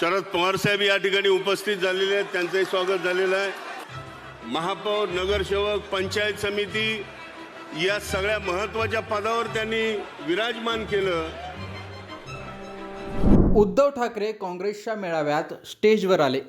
शरद पवार साहेब या ठिकाणी उपस्थित झालेले आहेत. त्यांचंही स्वागत झालेलं आहे. महापौर नगरसेवक पंचायत समिती या सगळ्या महत्त्वाच्या पदावर त्यांनी विराजमान केलं. उद्धव ठाकरे काँग्रेसच्या मेळाव्यात स्टेजवर आले.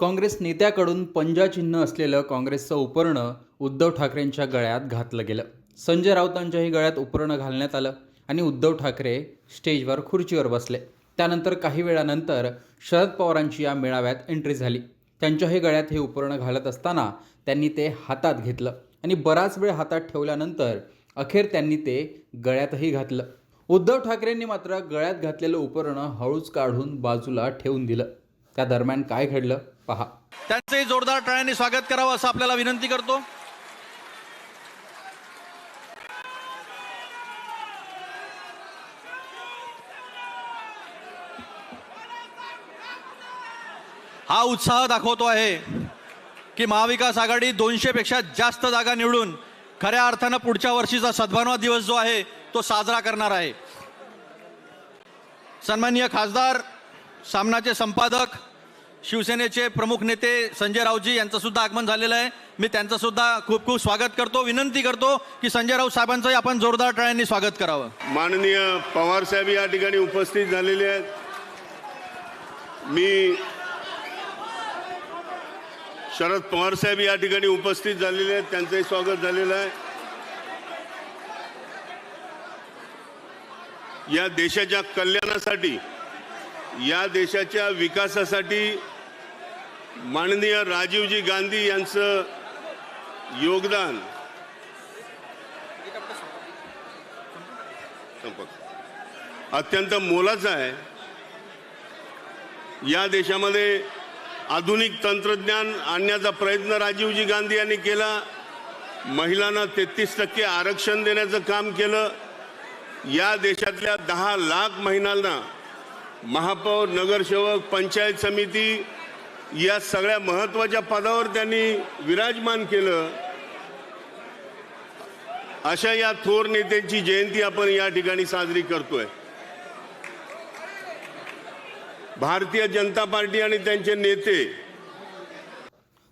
काँग्रेस नेत्याकडून पंजा चिन्ह असलेलं काँग्रेसचं उपरणं उद्धव ठाकरेंच्या गळ्यात घातलं गेलं. संजय राऊतांच्याही गळ्यात उपरणं घालण्यात आलं आणि उद्धव ठाकरे स्टेजवर खुर्चीवर बसले. त्यानंतर काही वेळानंतर शरद पवारांची या मेळाव्यात एंट्री झाली. त्यांच्याही गळ्यात हे उपरणं घालत असताना त्यांनी ते हातात घेतलं आणि बराच वेळ हातात ठेवल्यानंतर अखेर त्यांनी ते गळ्यातही घातलं. उद्धव ठाकरेंनी मात्र गळ्यात घातलेलं उपकरणं हळूच काढून बाजूला ठेवून दिलं. त्या दरम्यान काय घडलं? पहा. त्यांचंही जोरदार टाळ्यांनी स्वागत करावं असं आपल्याला विनंती करतो. हा उत्साह दाखवतो आहे की महाविकास आघाडी दोनशे पेक्षा जास्त जागा निवडून खऱ्या अर्थानं पुढच्या वर्षीचा सद्भावना दिवस जो आहे तो साजरा करणार आहे. सन्माननीय खासदार सामनाचे संपादक शिवसेनेचे प्रमुख नेते संजय रावजी यांचं सुद्धा आगमन झालेलं आहे. मी त्यांचं सुद्धा खूप खूप स्वागत करतो विनंती करतो की संजय राऊत साहेबांचंही आपण जोरदार टाळ्यांनी स्वागत करावं. माननीय पवार साहेब या ठिकाणी उपस्थित झालेले आहेत. मी शरद पवार साहेब या ठिकाणी उपस्थित झालेले आहेत. त्यांचंही स्वागत झालेलं आहे. या देशाच्या कल्याणासाठी या देशाच्या विकासासाठी माननीय राजीवजी गांधी यांचं योगदान. अत्यंत मोलाचं आहे. या देशामध्ये आधुनिक तंत्रज्ञान आणण्याचा प्रयत्न राजीवजी गांधी यांनी केला. महिलांना तेहतीस टक्के आरक्षण देण्याचं काम केलं. या देशातल्या दहा लाख महिलांना महापौर नगरसेवक पंचायत समिती या सगळ्या महत्त्वाच्या पदावर त्यांनी विराजमान केलं. अशा या थोर नेत्यांची जयंती आपण या ठिकाणी साजरी करतोय. भारतीय जनता पार्टी आणि त्यांचे नेते.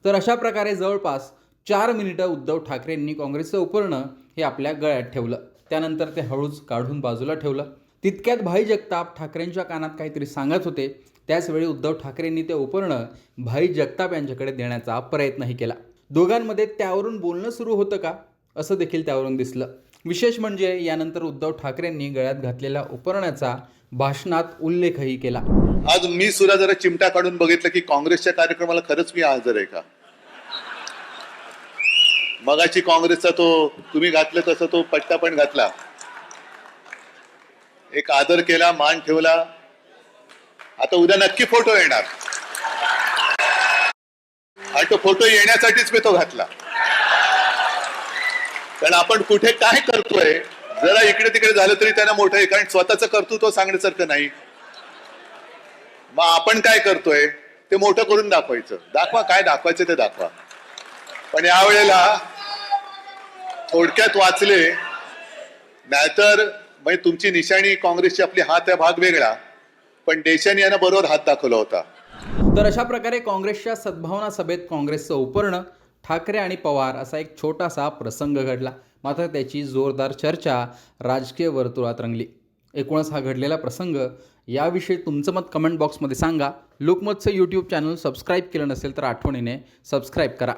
तर अशा प्रकारे जवळपास चार मिनिटं उद्धव ठाकरेंनी काँग्रेसचं उपरणं हे आपल्या गळ्यात ठेवलं. त्यानंतर ते हळूच काढून बाजूला ठेवलं. तितक्यात भाई जगताप ठाकरेंच्या कानात काहीतरी सांगत होते. त्याचवेळी उद्धव ठाकरेंनी ते उपरणं भाई जगताप यांच्याकडे देण्याचा प्रयत्नही केला. दोघांमध्ये त्यावरून बोलणं सुरू होतं का? असं देखील त्यावरून दिसलं. विशेष म्हणजे यानंतर उद्धव ठाकरेंनी गळ्यात घातलेल्या उपरण्याचा भाषणात उल्लेखही केला. आज मी सुद्धा जरा चिमटा काढून बघितलं की काँग्रेसच्या कार्यक्रमाला खरंच मी हजर आहे का? मगाशी काँग्रेसचा तो तुम्ही घातलं तसं तो पट्टा पण घातला. एक आदर केला मान ठेवला. आता उद्या नक्की फोटो येणार. आणि तो फोटो येण्यासाठीच मी तो घातला. कारण आपण कुठे काय करतोय जरा इकडे तिकडे झालं तरी त्यांना मोठं आहे कारण स्वतःचं कर्तृत्व सांगण्यासारखं नाही. मग आपण काय करतोय? ते मोठं करून दाखवायचं. दाखवा काय दाखवायचं ते दाखवा. पण यावेळेला थोडक्यात वाचले नाहीतर म्हणजे तुमची निशाणी काँग्रेसची आपली हात आहे भाग वेगळा पण देशाने यांना बरोबर हात दाखवला होता. तर अशा प्रकारे काँग्रेसच्या सद्भावना सभेत काँग्रेसचं उपरणं ठाकरे आणि पवार असा एक छोटासा प्रसंग घडला. मात्र त्याची जोरदार चर्चा राजकीय वर्तुळात रंगली. एकूणच हा घडलेला प्रसंग. याविषयी तुमचं मत कमेंट बॉक्समध्ये सांगा. लोकमतचं यूट्यूब चॅनल सबस्क्राईब केलं नसेल तर आठवणीने सबस्क्राईब करा.